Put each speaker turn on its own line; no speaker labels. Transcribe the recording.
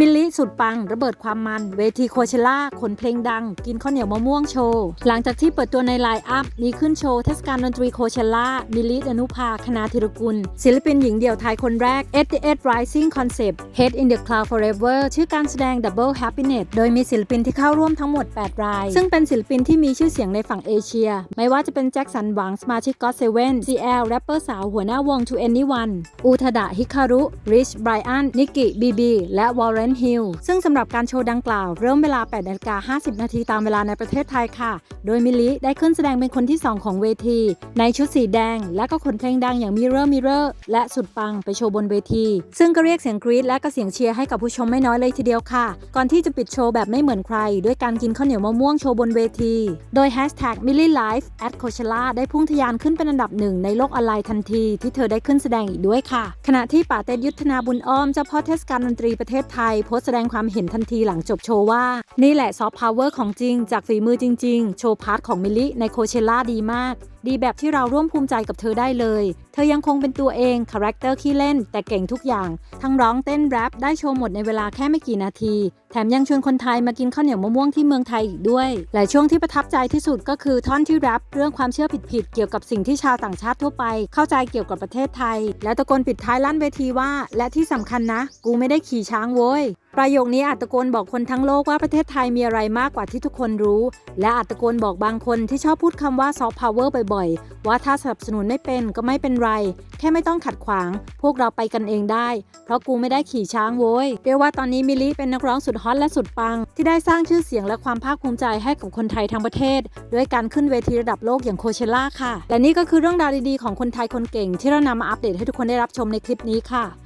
มิลลิสุดปัง ระเบิดความมัน เวทีโคเชล่าขนเพลงดัง กินข้าวเหนียวมะม่วงโชว์ หลังจากที่เปิดตัวในไลน์อัพ มีขึ้นโชว์เทศกาลดนตรีโคเชล่า มิลลิดนุภาคณาธิรกุล ศิลปินหญิงเดี่ยวไทยคนแรก 88 Rising Concept Head in the Cloud Forever ชื่อการแสดง Double Happiness โดยมีศิลปินที่เข้าร่วมทั้งหมด 8 ราย ซึ่งเป็นศิลปินที่มีชื่อเสียงในฝั่งเอเชีย ไม่ว่าจะเป็นแจ็คสันหวังสมาชิก GOT7 CL แรปเปอร์สาวหัวหน้าวง To Anyone อูทดะฮิคารุริชไบรอันนิกกี้บีบีและวอร์เรนฮิลซึ่งสำหรับการโชว์ดังกล่าวเริ่มเวลา8นาฬิกา50 นาทีตามเวลาในประเทศไทยค่ะ โดยมิลลิได้ขึ้นแสดงเป็นคนที่ 2 ของเวที ในชุดสีแดง และก็ขนเพลงดังอย่าง Mirror Mirror และสุดปังไปโชว์บนเวที ซึ่งก็เรียกเสียงกรี๊ดและก็เสียงเชียร์ให้กับผู้ชมไม่น้อยเลยทีเดียวค่ะ ก่อนที่จะปิดโชว์แบบไม่เหมือนใคร ด้วยการกินข้าวเหนียวมะม่วงโชว์บนเวที โดย Hashtag m i l l i Life at Coachella ได้พุ่งทะยานขึ้นเป็นอันดับหนึ่งในโลกออนไลน์ทันที ที่เธอได้ขึ้นแสดงอีกด้วยค่ะ ขณะที่ป่าเต็ดยุทธนาบุญอ้อมเจ้าพ่อเทศกาลดนตรีประเทศไทยโพสต์แสดงความเห็นทันทีหลังจบโชว์ว่า นี่แหละซอฟต์พาวเวอร์ของจริงจากฝีมือจริง ๆ โชว์พาร์ทของมิลลิในโคเชล่าดีมาก ดีแบบที่เราร่วมภูมิใจกับเธอได้เลย เธอยังคงเป็นตัวเองคาแรคเตอร์ขี้เล่น แต่เก่งทุกอย่าง ทั้งร้องเต้นแรปได้โชว์หมดในเวลาแค่ไม่กี่นาที แถมยังชวนคนไทยมากินข้าวเหนียวมะม่วงที่เมืองไทยอีกด้วย และช่วงที่ประทับใจที่สุดก็คือท่อนที่แรปเรื่องความเชื่อผิดๆเกี่ยวกับสิ่งที่ชาวต่างชาติทั่วไป เข้าใจเกี่ยวกับประเทศไทย และตะโกนปิดท้ายลั่นเวทีว่า และที่สำคัญนะ กูไม่ได้ขี่ช้างโว้ย ประโยคนี้อาจตะโกนบอกคนทั้งโลกว่าประเทศไทยมีอะไรมากกว่าที่ทุกคนรู้ และอาจตะโกนบอกบางคนที่ชอบพูดคำว่าซอฟต์พาวเวอร์บ่อยๆ ว่าถ้าสนับสนุนไม่เป็นก็ไม่เป็นไร แค่ไม่ต้องขัดขวาง พวกเราไปกันเองได้ เพราะกูไม่ได้ขี่ช้างโว้ยเรียกว่าตอนนี้มิลลิเป็นนักร้องสุดฮอตและสุดปัง ที่ได้สร้างชื่อเสียงและความภาคภูมิใจให้กับคนไทยทั้งประเทศ ด้วยการขึ้นเวทีระดับโลกอย่างโคเชล่าค่ะและนี่ก็คือเรื่องราวดีๆของคนไทยคนเก่ง ที่เรานำมาอัปเดตให้ทุกคนได้รับชมในคลิปนี้ค่ะ